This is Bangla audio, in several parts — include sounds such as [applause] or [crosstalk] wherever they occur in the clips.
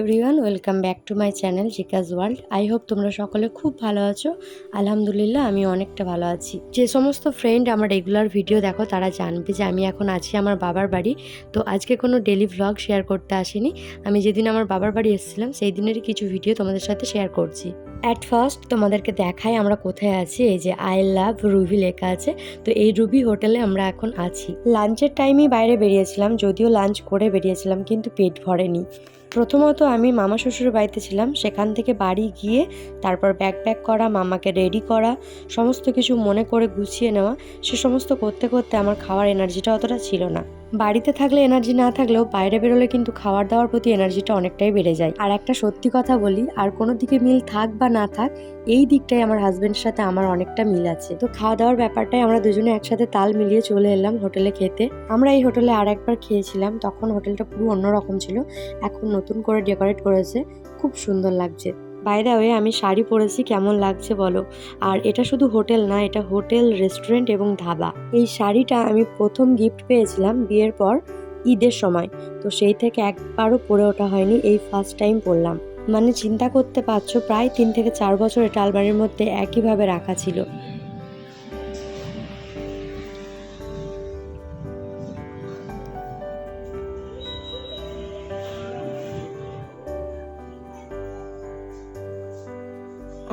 Everyone welcome back to my channel জিকাজ world I hope তোমরা সকলে খুব ভালো আছো। আলহামদুলিল্লাহ, আমি অনেকটা ভালো আছি। যে সমস্ত ফ্রেন্ড আমার রেগুলার ভিডিও দেখো, তারা জানবে যে আমি এখন আছি আমার বাবার বাড়ি। তো আজকে কোনো ডেলি ভ্লগ শেয়ার করতে আসিনি। আমি যেদিন আমার বাবার বাড়ি এসেছিলাম, সেই দিনেরই কিছু ভিডিও তোমাদের সাথে শেয়ার করছি। অ্যাট ফার্স্ট তোমাদেরকে দেখাই আমরা কোথায় আছি। এই যে আই লাভ রুবি লেখা আছে। তো এই রুবি হোটেলে আমরা এখন আছি। লাঞ্চের টাইমেই বাইরে বেরিয়েছিলাম, যদিও লাঞ্চ করে বেরিয়েছিলাম, কিন্তু পেট ভরেনি। প্রথমত আমি মামা শ্বশুর বাড়িতে ছিলাম, সেখান থেকে বাড়ি গিয়ে তারপর ব্যাগ প্যাক করা, মামাকে রেডি করা, সমস্ত কিছু মনে করে গুছিয়ে নেওয়া, সে সমস্ত করতে করতে আমার খাওয়ার এনার্জিটা অতটা ছিল না। বাড়িতে থাকলে এনার্জি না থাকলেও বাইরে বেরোলে কিন্তু খাবার দাওয়ার প্রতি এনার্জিটা অনেকটাই বেড়ে যায়। আর একটা সত্যি কথা বলি, আর কোনো দিকে মিল থাক বা না থাক, এই দিকটাই আমার হাজব্যান্ডের সাথে আমার অনেকটা মিল আছে। তো খাওয়া দাওয়ার ব্যাপারটাই আমরা দুজনে একসাথে তাল মিলিয়ে চলে এলাম হোটেলে খেতে। আমরা এই হোটেলে আর একবার খেয়েছিলাম, তখন হোটেলটা পুরো অন্যরকম ছিল। এখন নতুন করে ডেকোরেট করেছে, খুব সুন্দর লাগছে। বাইরে ওয়ে আমি শাড়ি পরেছি, কেমন লাগছে বলো? আর এটা শুধু হোটেল না, এটা হোটেল, রেস্টুরেন্ট এবং ধাবা। এই শাড়িটা আমি প্রথম গিফট পেয়েছিলাম বিয়ের পর ঈদের সময়। তো সেই থেকে একবারও পরে ওঠা হয়নি, এই ফার্স্ট টাইম পরলাম। মানে চিন্তা করতে পারছ, প্রায় তিন থেকে চার বছর এটা আলমারির মধ্যে একইভাবে রাখা ছিল।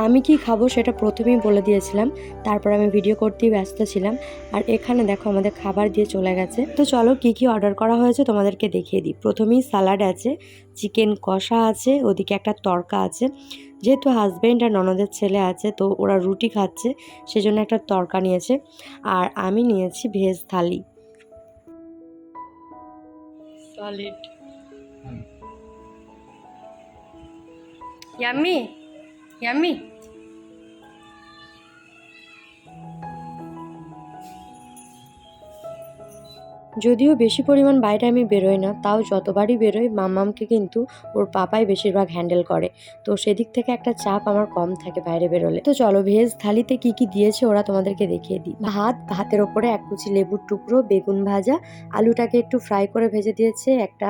আমি কি খাব সেটা প্রথমেই বলে দিয়েছিলাম তারপর আমি ভিডিও করতেই ব্যস্ত ছিলাম আর এখানে দেখো আমাদের খাবার দিয়ে চলে গেছে। তো চলো কি কি অর্ডার করা হয়েছে তোমাদেরকে দেখিয়ে দিই। প্রথমেই স্যালাড আছে চিকেন কষা আছে ওদিকে একটা তরকা আছে। যেহেতু হাজব্যান্ড আর ননদের ছেলে আছে তো ওরা রুটি খাচ্ছে সেজন্য একটা তরকা নিয়েছে আর আমি নিয়েছি veg thali. Solid yummy Yummy. যদিও বেশি পরিমাণ বাইরে আমি বেরোই না, তাও যতবারই বেরোই মামামকে কিন্তু ওর পাপাই বেশিরভাগ হ্যান্ডেল করে। তো সেদিক থেকে একটা চাপ আমার কম থাকে বাইরে বেরোলে। তো চলো ভেজ থালিতে কি কি দিয়েছে ওরা তোমাদেরকে দেখিয়ে দিই। ভাত, ভাতের ওপরে এক কুচি লেবুর টুকরো, বেগুন ভাজা, আলুটাকে একটু ফ্রাই করে ভেজে দিয়েছে, একটা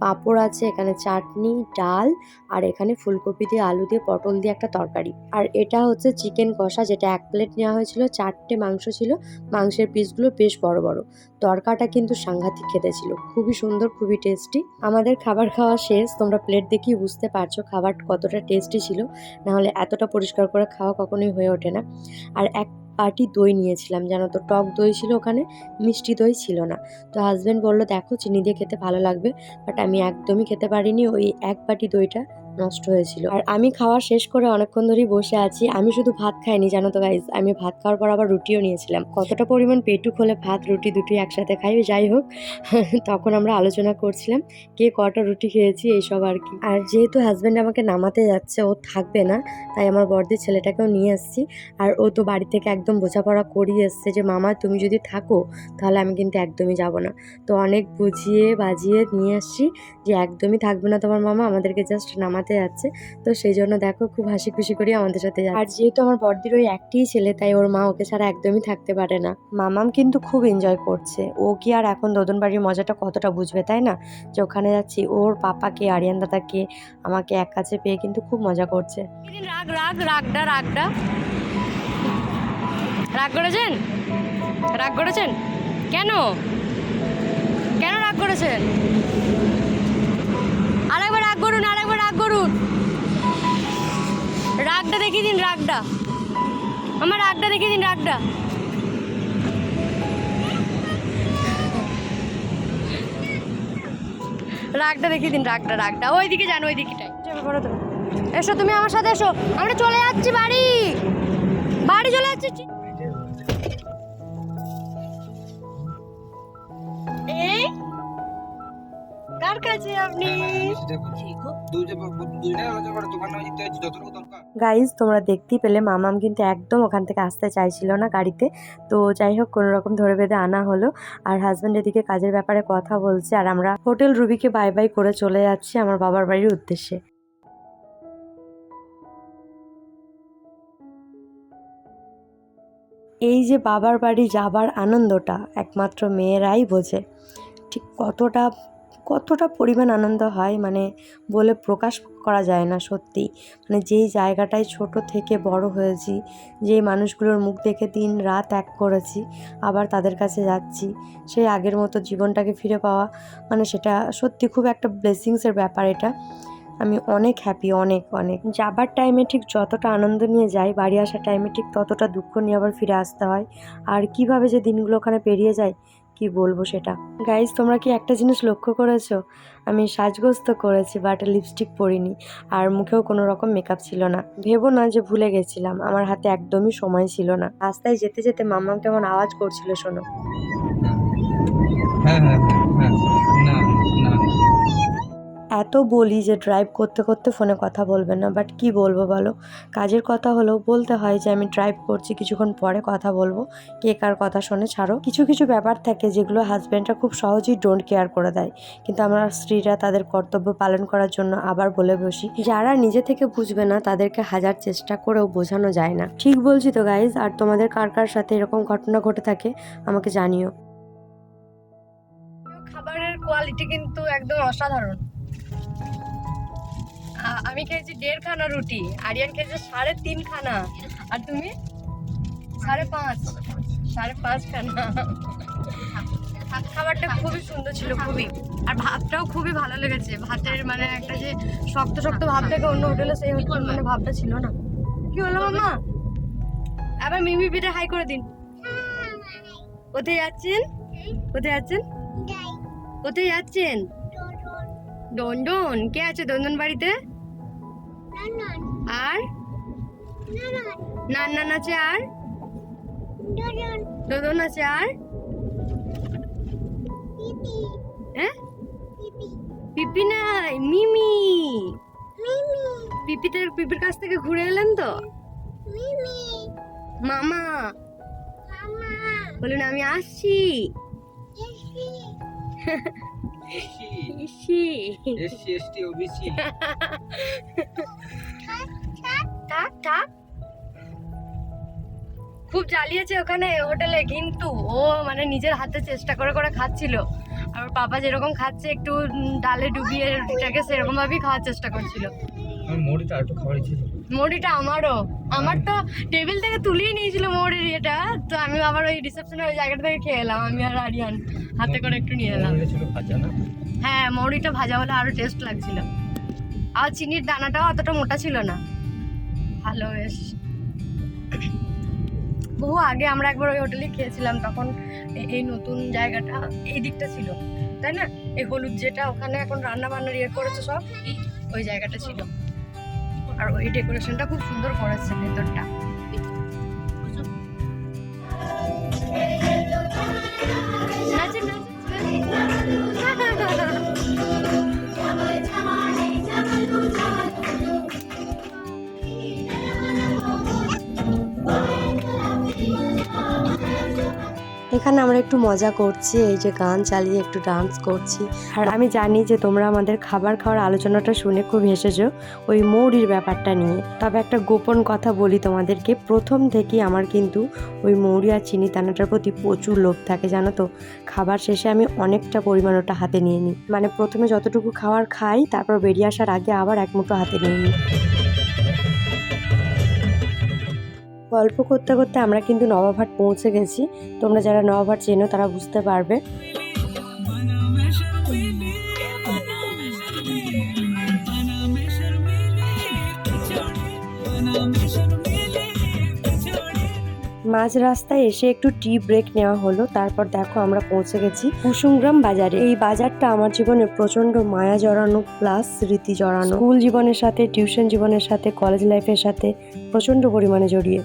পাঁপড় আছে, এখানে চাটনি, ডাল, আর এখানে ফুলকপি দিয়ে, আলু দিয়ে, পটল দিয়ে একটা তরকারি। আর এটা হচ্ছে চিকেন কষা, যেটা এক প্লেট নেওয়া হয়েছিল, চারটে মাংস ছিল, মাংসের পিসগুলো বেশ বড় বড়। তরকাটা কিন্তু সাংঘাতিক খেতে ছিল। খুবই সুন্দর, খুবই টেস্টি আমাদের খাবার খাওয়া শেষ। তোমরা প্লেট দেখেই বুঝতে পারছ খাবার কতটা টেস্টি ছিল। নাহলে এতটা পরিষ্কার করে খাওয়া কখনোই হয়ে ওঠে না। আর এক বাটি দই নিয়েছিলাম, জানো তো? টক দই ছিল ওখানে, মিষ্টি দই ছিল না। তো হাজব্যান্ড বলল, দেখো, চিনি দিয়ে খেতে ভালো লাগবে। বাট আমি একদমই খেতে পারিনি ওই এক বাটি দইটা। নষ্ট হয়েছিল। আর আমি খাওয়া শেষ করে অনেকক্ষণ ধরেই বসে আছি। আমি শুধু ভাত খাইনি, জানো তো গাইজ আমি ভাত খাওয়ার পর আবার রুটিও নিয়েছিলাম। কতটা পরিমাণ পেটুক হলে ভাত, রুটি দুটি একসাথে খাই, যাই হোক, [laughs] তখন আমরা আলোচনা করছিলাম কে কটা রুটি খেয়েছি, এইসব আর কি। আর যেহেতু হাজব্যান্ড আমাকে নামাতে যাচ্ছে, ও থাকবে না, তাই আমার বর্দির ছেলেটাকেও নিয়ে এসেছি আর ও তো বাড়ি থেকে একদম বোঝাপড়া করিয়ে এসছে যে, মামা, তুমি যদি থাকো, তাহলে আমি কিন্তু একদমই যাব না। তো অনেক বুঝিয়ে বাজিয়ে নিয়ে আসছি যে, একদমই থাকবে না তোমার মামা, আমাদেরকে জাস্ট নামাতে যাচ্ছে। তো সেই জন্য দেখো খুব হাসি খুশি করে আমাদের সাথে যাচ্ছে। আর যেহেতু আমার বড়দির ওই একটিই ছেলে তাই ওর মা ওকে ছাড়া একদমই থাকতে পারে না। মামাম কিন্তু খুব এনজয় করছে। ও কি আর এখন দোদন বাড়ির মজাটা কতটা বুঝবে তাই না? যে ওখানে যাচ্ছি ওর পাপাকে আরিয়ান দাদাকে আমাকে এক কাছে পেয়ে কিন্তু খুব মজা করছে। রাগ রাগ রাগডা রাগডা। রাগ করেছেন? রাগ করেছেন? কেন? কেন রাগ করেছেন? আরেকবার রাগ করুন আরেকবার রাগ করুন। রাগটা দেখিয়ে দিন রাগটা। আমার রাগটা দেখিয়ে দিন রাগটা। রাগটা দেখিয়ে দিন রাগটা রাগটা। ওই দিকে যান ওই দিকটাই এসো তুমি আমার সাথে এসো। আমরা চলে যাচ্ছি বাড়ি। বাড়ি চলে যাচ্ছি। কার কাছে আপনি? গাইজ তোমরা দেখতেই পেলে মামাম কিন্তু একদম ওখান থেকে আসতে চাইছিল না গাড়িতে। তো যাই হোক কোনো রকম ধরে বেঁধে আনা হলো। আর হাজব্যান্ড এদিকে কাজের ব্যাপারে কথা বলছে। আর আমরা হোটেল রুবিকে বাই বাই করে চলে যাচ্ছি আমার বাবার বাড়ির উদ্দেশ্যে। এই যে বাবার বাড়ি যাবার আনন্দটা একমাত্র মেয়েরাই বোঝে। ঠিক কতটা কতটা পরিমাণ আনন্দ হয় মানে বলে প্রকাশ করা যায় না সত্যি। মানে যেই জায়গাটায় ছোট থেকে বড় হয়েছি, যেই মানুষগুলোর মুখ দেখে দিন রাত এক করেছি, আবার তাদের কাছে যাচ্ছি, সেই আগের মতো জীবনটাকে ফিরে পাওয়া মানে সেটা সত্যি খুব একটা ব্লেসিংসের ব্যাপার এটা। আমি অনেক হ্যাপি অনেক অনেক। যাবার টাইমে ঠিক যতটা আনন্দ নিয়ে যাই, বাড়ি আসার টাইমে ঠিক ততটা দুঃখ নিয়ে আবার ফিরে আসতে হয়। আর কীভাবে যে দিনগুলো ওখানে পেরিয়ে যায় কি বলব সেটা? গাইজ তোমরা কি একটা জিনিস লক্ষ্য করেছ? আমি সাজগ্রস্ত তো করেছি বাট লিপস্টিক পরিনি। আর মুখেও কোনো রকম মেকআপ ছিল না। ভেবো না যে ভুলে গেছিলাম। আমার হাতে একদমই সময় ছিল না। রাস্তায় যেতে যেতে মাম্মাম কেমন আওয়াজ করছিল, শোনো। হ্যাঁ হ্যাঁ হ্যাঁ হ্যাঁ। না না এত বলি যে ড্রাইভ করতে করতে ফোনে কথা বলবে না বাট কি বলব বলো? কাজের কথা হলেও বলতে হয় যে আমি ড্রাইভ করছি, কিছুক্ষণ পরে কথা বলব। কে কার কথা শোনে ছাড়ো। কিছু কিছু ব্যাপার থাকে যেগুলো হাজব্যান্ডরা খুব সহজেই ডোন্ট কেয়ার করে দেয়। কিন্তু আমরা স্ত্রীরা তাদের কর্তব্য পালন করার জন্য আবার বলে বসি। যারা নিজে থেকে বুঝবে না, তাদেরকে হাজার চেষ্টা করেও বোঝানো যায় না। ঠিক বলছি তো গাইজ আর তোমাদের কার কার সাথে এরকম ঘটনা ঘটে থাকে, আমাকে জানিও। খাবারের কোয়ালিটি কিন্তু একদম অসাধারণ। আমি খেয়েছি দেড় খানা রুটি আরিয়ান খেয়েছে সাড়ে তিন খানা। আর তুমি? সাড়ে পাঁচ। সাড়ে পাঁচ খানা। খাবারটা খুবই সুন্দর ছিল খুবই। আর ভাতটাও খুবই ভালো লেগেছে। ভাতের মানে একটা যে শক্ত শক্ত ভাব থেকে অন্য হোটেলে সেই হোটেল মানে ভাবটা ছিল না। কি হলো মামা? আবার মিমি পিঠে হাই করে দিন। কোথায় যাচ্ছেন? কোথায় যাচ্ছেন? কোথায় যাচ্ছেন? ডন ডন কে আছে দন্দন বাড়িতে? আর? নান নান আছে আর? দদন আছে আর? হ্যাঁ? পিপি নাই মিমি। পিপিতে পিপির কাছ থেকে ঘুরে এলেন তো? মামা। বলুন আমি আসছি। [laughs] EC SC ST OBC. থাক থাক খুব জ্বালিয়েছে ওখানে হোটেলে কিন্তু ও মানে নিজের হাতে চেষ্টা করে করে খাচ্ছিল। আর পাপা যেরকম খাচ্ছে একটু ডালে ডুবিয়ে রুটিটাকে সেরকম ভাবেই খাওয়ার চেষ্টা করছিল। মুড়িটা একটু ইচ্ছে মুড়িটা আমারও। আমার তো টেবিল থেকে তুলিয়ে নিয়েছিল মুড়ির এটা তো আমি আবার ওই রিসেপশনের ওই জায়গাটা থেকে খেয়ে এলাম আমি আর আরিয়ান। হাতে করে একটু নিয়ে এলাম। ভাজা না? হ্যাঁ মৌরিটা ভাজা হলে আরও টেস্ট লাগছিল। আর চিনির দানাটাও অতটা মোটা ছিল না। ভালো বেশ। বহু আগে আমরা একবার ওই হোটেলে খেয়েছিলাম তখন এই নতুন জায়গাটা এই দিকটা ছিল তাই না? এই হলুদ যেটা ওখানে এখন রান্না বান্নার ইয়ে করেছে সব ওই জায়গাটা ছিল। আর ওই ডেকোরেশনটা খুব সুন্দর করেছে ভেতরটা। এখানে আমরা একটু মজা করছি, এই যে গান চালিয়ে একটু ডান্স করছি। আর আমি জানি যে তোমরা আমাদের খাবার খাওয়ার আলোচনাটা শুনে খুব হেসেছো ওই মৌরির ব্যাপারটা নিয়ে। তবে একটা গোপন কথা বলি তোমাদেরকে, প্রথম থেকেই আমার কিন্তু ওই মৌরি আর চিনি দানাটার প্রতি প্রচুর লোভ থাকে, জানো তো? খাবার শেষে আমি অনেকটা পরিমাণ ওটা হাতে নিয়ে নিই। মানে প্রথমে যতটুকু খাবার খাই, তারপর বেরিয়ে আসার আগে আবার এক মুঠো হাতে নিয়ে নিই। গল্প করতে করতে আমরা কিন্তু নবাবহাট পৌঁছে গেছি। তোমরা যারা নবাবহাট চেনো তারা বুঝতে পারবে। মাঝ রাস্তায় এসে একটু টি ব্রেক নেওয়া হলো, তারপর দেখো আমরা পৌঁছে গেছি কুসুমগ্রাম বাজারে। এই বাজারটা আমার জীবনে প্রচণ্ড মায়া জড়ানো প্লাস স্মৃতি জড়ানো। স্কুল জীবনের সাথে টিউশন জীবনের সাথে কলেজ লাইফের সাথে প্রচণ্ড পরিমাণে জড়িয়ে।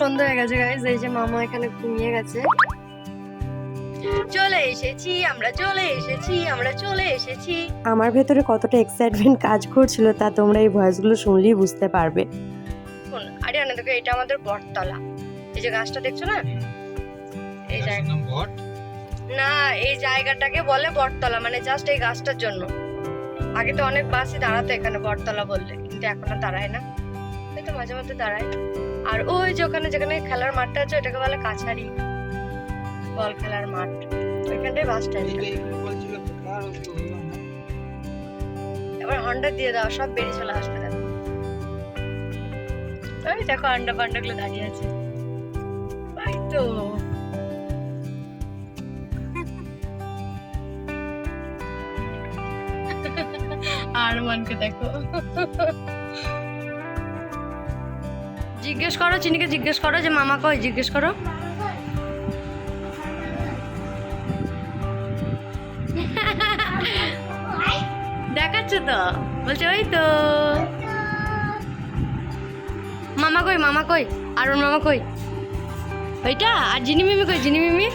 সন্ধ্যা হয়ে গেছে গাইজ এই যে মামা এখানে ঘুমিয়ে গেছে। চলে এসেছি আমরা চলে এসেছি আমরা চলে এসেছি। আমার ভেতরে কতটা এক্সাইটমেন্ট কাজ করছিল তা তোমরা এই ভয়েসগুলো শুনলেই বুঝতে পারবে। শোন আরে না দেখো এটা আমাদের বটতলা। এই যে গাছটা দেখছ না? এই জায়গা বট? না এই জায়গাটাকে বলে বটতলা মানে জাস্ট এই গাছটার জন্য। আগে তো অনেক বাসই দাঁড়াতো এখানে বটতলা বললে কিন্তু এখন আর দাঁড়ায় না। এই তো মাঝে মধ্যে দাঁড়ায়। আর ওই যে ওখানে যেখানে খেলার মাঠটা আছে ওটাকে বলে কাছারি। বল খেলার মাঠ। ওইখানটাই বাস স্ট্যান্ড। এবার হন্ডা দিয়ে দাও সব বেরিয়ে চলে আসবে দেখো। ওই দেখো আন্ডা পান্ডা গুলো দাঁড়িয়ে আছে। ওই তো। [laughs] [laughs] আর মনকে দেখো। [laughs] জিজ্ঞেস করো চিনিকে জিজ্ঞেস করো যে মামা কই জিজ্ঞেস করো। দেখাচ্ছে তো বলছে ওই তো। মামা কই মামা কই আর ওর মামা কই? ওইটা? আর জিনি মিমি কই জিনি মিমি?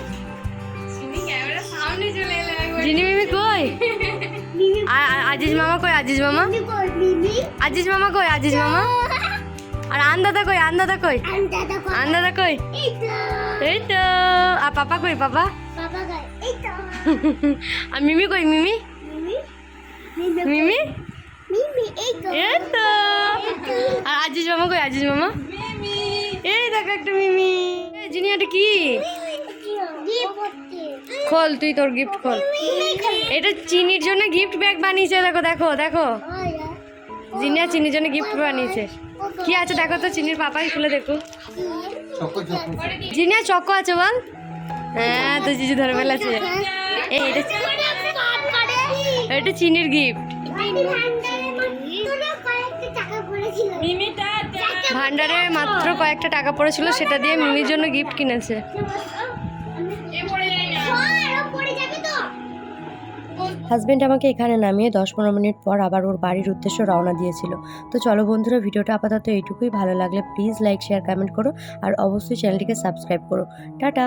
জিনি মিমি কই? [laughs] আজিজ মামা কই আজিজ মামা? আজিজ মামা কই আজিজ মামা? আর আন্দাদা কই আন্দাদা কই? আন্দাদা কই? এই তো আর পাপা কই পাপা? আর মিমি কই মিমি? মিমি? এই তো আর আজিজ মামা কই আজিজ মামা? এই দেখো একটা মিমি। এই জিনি এটা কি? খোল তুই তোর গিফট খোল। এটা চিনির জন্য গিফট ব্যাগ বানিয়েছে দেখো দেখো দেখো। জিনিয়া চিনির জন্য গিফট বানিয়েছে। কি আছে দেখো তো চিনির পাপাই খুলে দেখো। চিনি চকো জিনিয়া চক আছে বল? হ্যাঁ তো জিজু ধরে ফেলেছে। এইটা এটা এটা চিনির গিফট ভান্ডারে মাত্র কয়েকটা টাকা পড়েছিল সেটা দিয়ে মিমির জন্য গিফট কিনেছে। হাজব্যান্ড আমাকে এখানে নামিয়ে দশ পনেরো মিনিট পর আবার ওর বাড়ির উদ্দেশ্য রওনা দিয়েছিল। তো চলো বন্ধুরা, ভিডিওটা আপাতত এইটুকুই। ভালো লাগলে প্লিজ লাইক শেয়ার কমেন্ট করো। আর অবশ্যই চ্যানেলটিকে সাবস্ক্রাইব করো। টাটা!